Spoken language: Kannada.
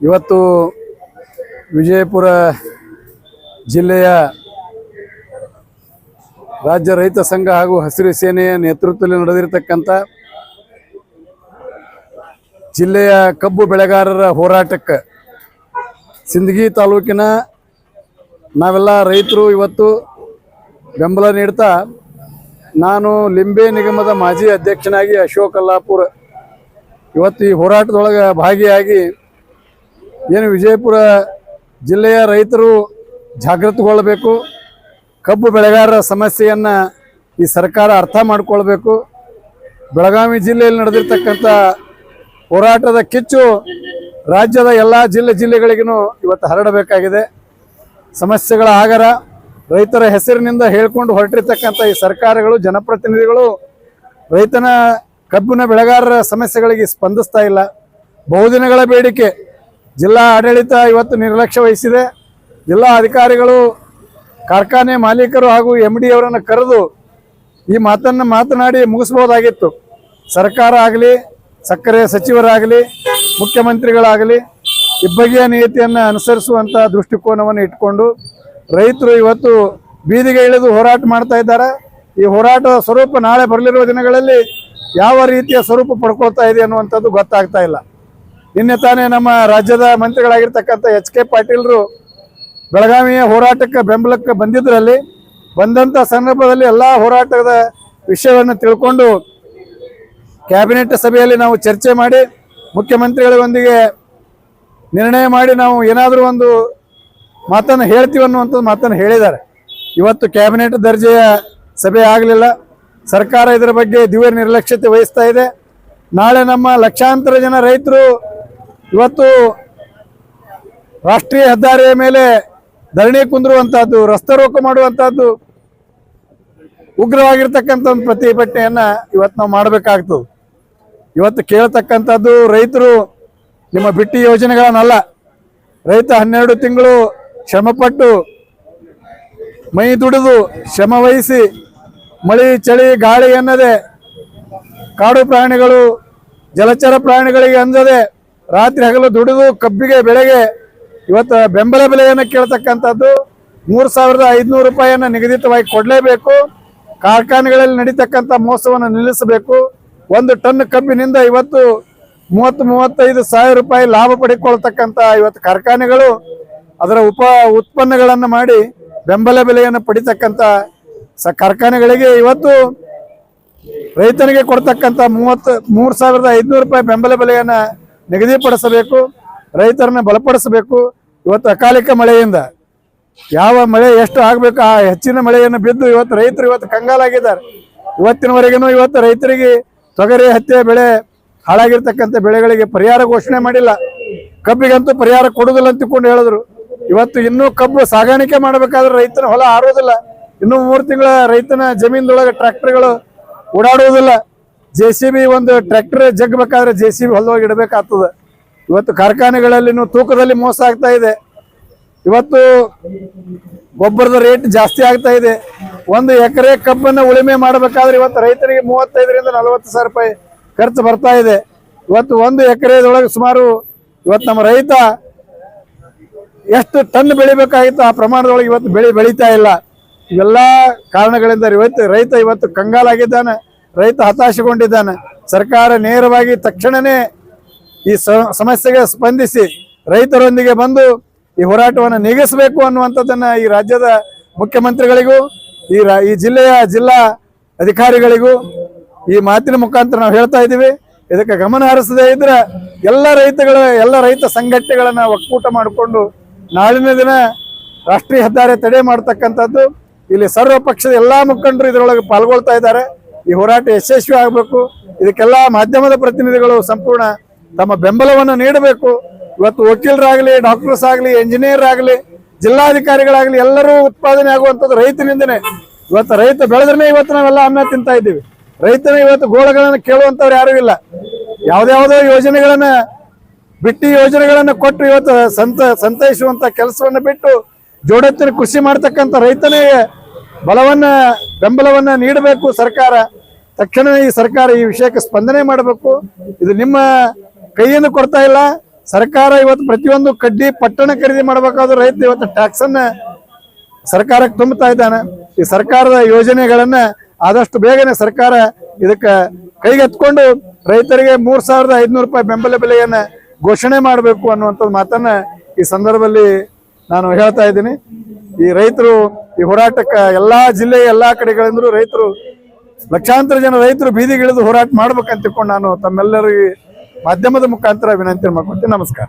ಇವತ್ತು ವಿಜಯಪುರ ಜಿಲ್ಲೆಯ ರಾಜ್ಯ ರೈತ ಸಂಘ ಹಾಗೂ ಹಸಿರು ಸೇನೆಯ ನೇತೃತ್ವದಲ್ಲಿ ನಡೆದಿರತಕ್ಕಂಥ ಜಿಲ್ಲೆಯ ಕಬ್ಬು ಬೆಳೆಗಾರರ ಹೋರಾಟಕ್ಕೆ ಸಿಂದಗಿ ತಾಲೂಕಿನ ನಾವೆಲ್ಲ ರೈತರು ಇವತ್ತು ಬೆಂಬಲ ನೀಡ್ತಾ ನಾನು ಲಿಂಬೆ ನಿಗಮದ ಮಾಜಿ ಅಧ್ಯಕ್ಷನಾಗಿ ಅಶೋಕ್ ಅಲ್ಲಾಪುರ ಇವತ್ತು ಈ ಹೋರಾಟದೊಳಗೆ ಭಾಗಿಯಾಗಿ ಏನು ವಿಜಯಪುರ ಜಿಲ್ಲೆಯ ರೈತರು ಜಾಗೃತಗೊಳ್ಳಬೇಕು, ಕಬ್ಬು ಬೆಳೆಗಾರರ ಸಮಸ್ಯೆಯನ್ನು ಈ ಸರ್ಕಾರ ಅರ್ಥ ಮಾಡಿಕೊಳ್ಬೇಕು. ಬೆಳಗಾವಿ ಜಿಲ್ಲೆಯಲ್ಲಿ ನಡೆದಿರ್ತಕ್ಕಂಥ ಹೋರಾಟದ ಕಿಚ್ಚು ರಾಜ್ಯದ ಎಲ್ಲ ಜಿಲ್ಲೆ ಜಿಲ್ಲೆಗಳಿಗೂ ಇವತ್ತು ಹರಡಬೇಕಾಗಿದೆ. ಸಮಸ್ಯೆಗಳ ಆಗರ ರೈತರ ಹೆಸರಿನಿಂದ ಹೇಳ್ಕೊಂಡು ಹೊರಟಿರ್ತಕ್ಕಂಥ ಈ ಸರ್ಕಾರಗಳು, ಜನಪ್ರತಿನಿಧಿಗಳು ರೈತನ ಕಬ್ಬಿನ ಬೆಳೆಗಾರರ ಸಮಸ್ಯೆಗಳಿಗೆ ಸ್ಪಂದಿಸ್ತಾ ಇಲ್ಲ. ಬಹುದಿನಗಳ ಬೇಡಿಕೆ ಜಿಲ್ಲಾ ಆಡಳಿತ ಇವತ್ತು ನಿರ್ಲಕ್ಷ್ಯ ವಹಿಸಿದೆ. ಜಿಲ್ಲಾ ಅಧಿಕಾರಿಗಳು, ಕಾರ್ಖಾನೆ ಮಾಲೀಕರು ಹಾಗೂ ಎಂ ಡಿ ಅವರನ್ನು ಕರೆದು ಈ ಮಾತನ್ನು ಮಾತನಾಡಿ ಮುಗಿಸ್ಬೋದಾಗಿತ್ತು ಸರ್ಕಾರ ಆಗಲಿ, ಸಕ್ಕರೆ ಸಚಿವರಾಗಲಿ, ಮುಖ್ಯಮಂತ್ರಿಗಳಾಗಲಿ, ಇಬ್ಬಗೆಯ ನೀತಿಯನ್ನು ಅನುಸರಿಸುವಂಥ ದೃಷ್ಟಿಕೋನವನ್ನು ಇಟ್ಟುಕೊಂಡು ರೈತರು ಇವತ್ತು ಬೀದಿಗೆ ಇಳಿದು ಹೋರಾಟ ಮಾಡ್ತಾ ಇದ್ದಾರೆ. ಈ ಹೋರಾಟದ ಸ್ವರೂಪ ನಾಳೆ ಬರಲಿರುವ ದಿನಗಳಲ್ಲಿ ಯಾವ ರೀತಿಯ ಸ್ವರೂಪ ಪಡ್ಕೊಳ್ತಾ ಇದೆ ಅನ್ನುವಂಥದ್ದು ಗೊತ್ತಾಗ್ತಾ ಇಲ್ಲ. ನಿನ್ನೆ ತಾನೇ ನಮ್ಮ ರಾಜ್ಯದ ಮಂತ್ರಿಗಳಾಗಿರ್ತಕ್ಕಂಥ ಎಚ್ ಕೆ ಪಾಟೀಲ್ರು ಬೆಳಗಾವಿಯ ಹೋರಾಟಕ್ಕೆ ಬೆಂಬಲಕ್ಕೆ ಬಂದಿದ್ದರಲ್ಲಿ ಬಂದಂಥ ಸಂದರ್ಭದಲ್ಲಿ ಎಲ್ಲ ಹೋರಾಟದ ವಿಷಯವನ್ನು ತಿಳ್ಕೊಂಡು ಕ್ಯಾಬಿನೆಟ್ ಸಭೆಯಲ್ಲಿ ನಾವು ಚರ್ಚೆ ಮಾಡಿ, ಮುಖ್ಯಮಂತ್ರಿಗಳೊಂದಿಗೆ ನಿರ್ಣಯ ಮಾಡಿ ನಾವು ಏನಾದರೂ ಒಂದು ಮಾತನ್ನು ಹೇಳ್ತೀವಿ ಅನ್ನುವಂಥದ್ದು ಮಾತನ್ನು ಹೇಳಿದ್ದಾರೆ. ಇವತ್ತು ಕ್ಯಾಬಿನೆಟ್ ದರ್ಜೆಯ ಸಭೆ ಆಗಲಿಲ್ಲ. ಸರ್ಕಾರ ಇದರ ಬಗ್ಗೆ ದಿವ್ಯ ನಿರ್ಲಕ್ಷ್ಯತೆ ವಹಿಸ್ತಾ ಇದೆ. ನಾಳೆ ನಮ್ಮ ಲಕ್ಷಾಂತರ ಜನ ರೈತರು ಇವತ್ತು ರಾಷ್ಟ್ರೀಯ ಹೆದ್ದಾರಿಯ ಮೇಲೆ ಧರಣಿ ಕುಂದಿರುವಂತಹದ್ದು ರಸ್ತೆ ರೋಕ ಮಾಡುವಂತಹದ್ದು ಉಗ್ರವಾಗಿರ್ತಕ್ಕಂಥ ಒಂದು ಪ್ರತಿಭಟನೆಯನ್ನ ಇವತ್ತು ನಾವು ಮಾಡಬೇಕಾಗ್ತದೆ ಇವತ್ತು ಕೇಳ್ತಕ್ಕಂಥದ್ದು ರೈತರು ನಿಮ್ಮ ಬಿಟ್ಟಿ ಯೋಜನೆಗಳನ್ನಲ್ಲ. ರೈತ ಹನ್ನೆರಡು ತಿಂಗಳು ಶ್ರಮಪಟ್ಟು ಮೈ ದುಡಿದು ಶ್ರಮ ವಹಿಸಿ ಮಳಿ, ಚಳಿ, ಗಾಳಿ ಎನ್ನದೆ ಕಾಡು ಪ್ರಾಣಿಗಳು, ಜಲಚರ ಪ್ರಾಣಿಗಳಿಗೆ ಅಂದದೆ ರಾತ್ರಿ ಹಗಲು ದುಡಿದು ಕಬ್ಬಿಗೆ, ಬೆಳೆಗೆ ಇವತ್ತು ಬೆಂಬಲ ಬೆಲೆಯನ್ನು ಕೇಳ್ತಕ್ಕಂಥದ್ದು ಮೂರು ಸಾವಿರದ ಐದುನೂರು ರೂಪಾಯಿಯನ್ನು ನಿಗದಿತವಾಗಿ ಕೊಡಲೇಬೇಕು. ಕಾರ್ಖಾನೆಗಳಲ್ಲಿ ನಡೀತಕ್ಕಂಥ ಮೋಸವನ್ನು ನಿಲ್ಲಿಸಬೇಕು. ಒಂದು ಟನ್ ಕಬ್ಬಿನಿಂದ ಇವತ್ತು ಮೂವತ್ತು, ಮೂವತ್ತೈದು ಸಾವಿರ ರೂಪಾಯಿ ಲಾಭ ಪಡೆದುಕೊಳ್ತಕ್ಕಂಥ ಇವತ್ತು ಕಾರ್ಖಾನೆಗಳು ಅದರ ಉಪ, ಉತ್ಪನ್ನಗಳನ್ನು ಮಾಡಿ ಬೆಂಬಲ ಬೆಲೆಯನ್ನು ಪಡಿತಕ್ಕಂಥ ಸ ಕಾರ್ಖಾನೆಗಳಿಗೆ ಇವತ್ತು ರೈತನಿಗೆ ಕೊಡ್ತಕ್ಕಂಥ ಮೂವತ್ತು, ಮೂರು ಸಾವಿರದ ಐದುನೂರು ರೂಪಾಯಿ ಬೆಂಬಲ ಬೆಲೆಯನ್ನು ನಿಗದಿಪಡಿಸಬೇಕು, ರೈತರನ್ನ ಬಲಪಡಿಸಬೇಕು. ಇವತ್ತು ಅಕಾಲಿಕ ಮಳೆಯಿಂದ ಯಾವ ಮಳೆ ಎಷ್ಟು ಆಗಬೇಕು, ಆ ಹೆಚ್ಚಿನ ಮಳೆಯನ್ನು ಬಿದ್ದು ಇವತ್ತು ರೈತರು ಇವತ್ತು ಕಂಗಾಲಾಗಿದ್ದಾರೆ ಇವತ್ತಿನವರೆಗೂ ಇವತ್ತು ರೈತರಿಗೆ ತೊಗರಿ ಹತ್ತಿಯ ಬೆಳೆ ಹಾಳಾಗಿರ್ತಕ್ಕಂಥ ಬೆಳೆಗಳಿಗೆ ಪರಿಹಾರ ಘೋಷಣೆ ಮಾಡಿಲ್ಲ. ಕಬ್ಬಿಗಂತೂ ಪರಿಹಾರ ಕೊಡುದಿಲ್ಲ ಅಂತ ಹೇಳಿದ್ರು. ಇವತ್ತು ಇನ್ನೂ ಕಬ್ಬು ಸಾಗಾಣಿಕೆ ಮಾಡಬೇಕಾದ್ರೆ ರೈತನ ಹೊಲ ಆರೋದಿಲ್ಲ ಇನ್ನೂ ಮೂರು ತಿಂಗಳ ರೈತನ ಜಮೀನ್ದೊಳಗೆ ಟ್ರ್ಯಾಕ್ಟರ್ಗಳು ಓಡಾಡುವುದಿಲ್ಲ. ಜೆ ಸಿ ಬಿ ಒಂದು ಟ್ರ್ಯಾಕ್ಟರ್ ಜಗ್ಬೇಕಾದ್ರೆ ಜೆ ಸಿ ಬಿ ಹೊಲದೊಳಗೆ ಇಡಬೇಕಾಗ್ತದೆ. ಇವತ್ತು ಕಾರ್ಖಾನೆಗಳಲ್ಲಿ ತೂಕದಲ್ಲಿ ಮೋಸ ಆಗ್ತಾ ಇದೆ. ಇವತ್ತು ಗೊಬ್ಬರದ ರೇಟ್ ಜಾಸ್ತಿ ಆಗ್ತಾ ಇದೆ. ಒಂದು ಎಕರೆ ಕಬ್ಬನ್ನು ಉಳುಮೆ ಮಾಡಬೇಕಾದ್ರೆ ಇವತ್ತು ರೈತರಿಗೆ ಮೂವತ್ತೈದರಿಂದ ನಲವತ್ತು ಸಾವಿರ ರೂಪಾಯಿ ಖರ್ಚು ಬರ್ತಾ ಇದೆ. ಇವತ್ತು ಒಂದು ಎಕರೆದೊಳಗೆ ಸುಮಾರು ಇವತ್ತು ನಮ್ಮ ರೈತ ಎಷ್ಟು ಟನ್ ಬೆಳಿಬೇಕಾಗಿತ್ತು ಆ ಪ್ರಮಾಣದೊಳಗೆ ಇವತ್ತು ಬೆಳೆ ಬೆಳೀತಾ ಇಲ್ಲ. ಇವೆಲ್ಲ ಕಾರಣಗಳಿಂದ ಇವತ್ತು ರೈತ ಇವತ್ತು ಕಂಗಾಲಾಗಿದ್ದಾನೆ. ರೈತ ಹತಾಶಗೊಂಡಿದ್ದಾನೆ. ಸರ್ಕಾರ ನೇರವಾಗಿ ತಕ್ಷಣನೇ ಈ ಸಮಸ್ಯೆಗೆ ಸ್ಪಂದಿಸಿ ರೈತರೊಂದಿಗೆ ಬಂದು ಈ ಹೋರಾಟವನ್ನು ನೀಗಿಸಬೇಕು ಅನ್ನುವಂಥದ್ದನ್ನ ಈ ರಾಜ್ಯದ ಮುಖ್ಯಮಂತ್ರಿಗಳಿಗೂ, ಈ ಈ ಜಿಲ್ಲೆಯ ಜಿಲ್ಲಾ ಅಧಿಕಾರಿಗಳಿಗೂ ಈ ಮಾತಿನ ಮುಖಾಂತರ ನಾವು ಹೇಳ್ತಾ ಇದ್ದೀವಿ. ಇದಕ್ಕೆ ಗಮನ ಹರಿಸದೇ ಇದ್ರೆ ಎಲ್ಲ ರೈತಗಳ, ಎಲ್ಲ ರೈತ ಸಂಘಟನೆಗಳನ್ನ ಒಕ್ಕೂಟ ಮಾಡಿಕೊಂಡು ನಾಳಿನ ದಿನ ರಾಷ್ಟ್ರೀಯ ಹೆದ್ದಾರಿ ತಡೆ ಮಾಡ್ತಕ್ಕಂಥದ್ದು. ಇಲ್ಲಿ ಸರ್ವ ಪಕ್ಷದ ಎಲ್ಲಾ ಮುಖಂಡರು ಇದರೊಳಗೆ ಪಾಲ್ಗೊಳ್ತಾ ಇದ್ದಾರೆ. ಈ ಹೋರಾಟ ಯಶಸ್ವಿ ಆಗಬೇಕು. ಇದಕ್ಕೆಲ್ಲ ಮಾಧ್ಯಮದ ಪ್ರತಿನಿಧಿಗಳು ಸಂಪೂರ್ಣ ತಮ್ಮ ಬೆಂಬಲವನ್ನು ನೀಡಬೇಕು. ಇವತ್ತು ವಕೀಲರಾಗಲಿ, ಡಾಕ್ಟರ್ಸ್ ಆಗಲಿ ಇಂಜಿನಿಯರ್ ಆಗಲಿ, ಜಿಲ್ಲಾಧಿಕಾರಿಗಳಾಗಲಿ ಎಲ್ಲರೂ ಉತ್ಪಾದನೆ ಆಗುವಂಥದ್ದು ರೈತನಿಂದನೇ ಇವತ್ತು ರೈತ ಬೆಳೆದ್ರೆ ಇವತ್ತು ನಾವೆಲ್ಲ ಅನ್ನ ತಿಂತಾ ಇದ್ದೀವಿ. ರೈತನ ಇವತ್ತು ಗೋಳಗಳನ್ನು ಕೇಳುವಂಥವ್ರು ಯಾರೂ ಇಲ್ಲ. ಯಾವುದ್ಯಾವುದೋ ಯೋಜನೆಗಳನ್ನು, ಬಿಟ್ಟಿ ಯೋಜನೆಗಳನ್ನು ಕೊಟ್ಟು ಇವತ್ತು ಸಂತ ಸಂತೈಸುವಂತ ಕೆಲಸವನ್ನು ಬಿಟ್ಟು ಜೋಡೆತ್ತಿನ ಕೃಷಿ ಮಾಡ್ತಕ್ಕಂಥ ರೈತನೇ ಬಲವನ್ನ, ಬೆಂಬಲವನ್ನ ನೀಡಬೇಕು ಸರ್ಕಾರ. ತಕ್ಷಣ ಈ ಸರ್ಕಾರ ಈ ವಿಷಯಕ್ಕೆ ಸ್ಪಂದನೆ ಮಾಡಬೇಕು. ಇದು ನಿಮ್ಮ ಕೈಯಿಂದ ಕೊಡ್ತಾ ಇಲ್ಲ. ಸರ್ಕಾರ ಇವತ್ತು ಪ್ರತಿಯೊಂದು ಕಡ್ಡಿ ಪಟ್ಟಣ ಖರೀದಿ ಮಾಡಬೇಕಾದ್ರೂ ರೈತ ಇವತ್ತು ಟ್ಯಾಕ್ಸ್ ಅನ್ನ ಸರ್ಕಾರಕ್ಕೆ ತುಂಬುತ್ತಾ ಇದ್ದಾನೆ. ಈ ಸರ್ಕಾರದ ಯೋಜನೆಗಳನ್ನ ಆದಷ್ಟು ಬೇಗನೆ ಸರ್ಕಾರ ಇದಕ್ಕೆ ಕೈಗೆತ್ಕೊಂಡು ರೈತರಿಗೆ ಮೂರ್ ಸಾವಿರದ ಐದ್ನೂರು ರೂಪಾಯಿ ಬೆಂಬಲ ಬೆಲೆಯನ್ನ ಘೋಷಣೆ ಮಾಡಬೇಕು ಅನ್ನುವಂಥದ್ದು ಮಾತನ್ನ ಈ ಸಂದರ್ಭದಲ್ಲಿ ನಾನು ಹೇಳ್ತಾ ಇದ್ದೀನಿ, ಈ ರೈತರು ಈ ಹೋರಾಟಕ್ಕೆ ಎಲ್ಲಾ ಜಿಲ್ಲೆಯ ಎಲ್ಲಾ ಕಡೆಗಳಿಂದಲೂ ರೈತರು, ಲಕ್ಷಾಂತರ ಜನ ರೈತರು ಬೀದಿಗಿಳಿದು ಹೋರಾಟ ಮಾಡ್ಬೇಕಂತ ತಿಳ್ಕೊಂಡು ನಾನು ತಮ್ಮೆಲ್ಲರಿಗೆ ಮಾಧ್ಯಮದ ಮುಖಾಂತರ ವಿನಂತಿ ಮಾಡ್ಕೊತೀನಿ ನಮಸ್ಕಾರ.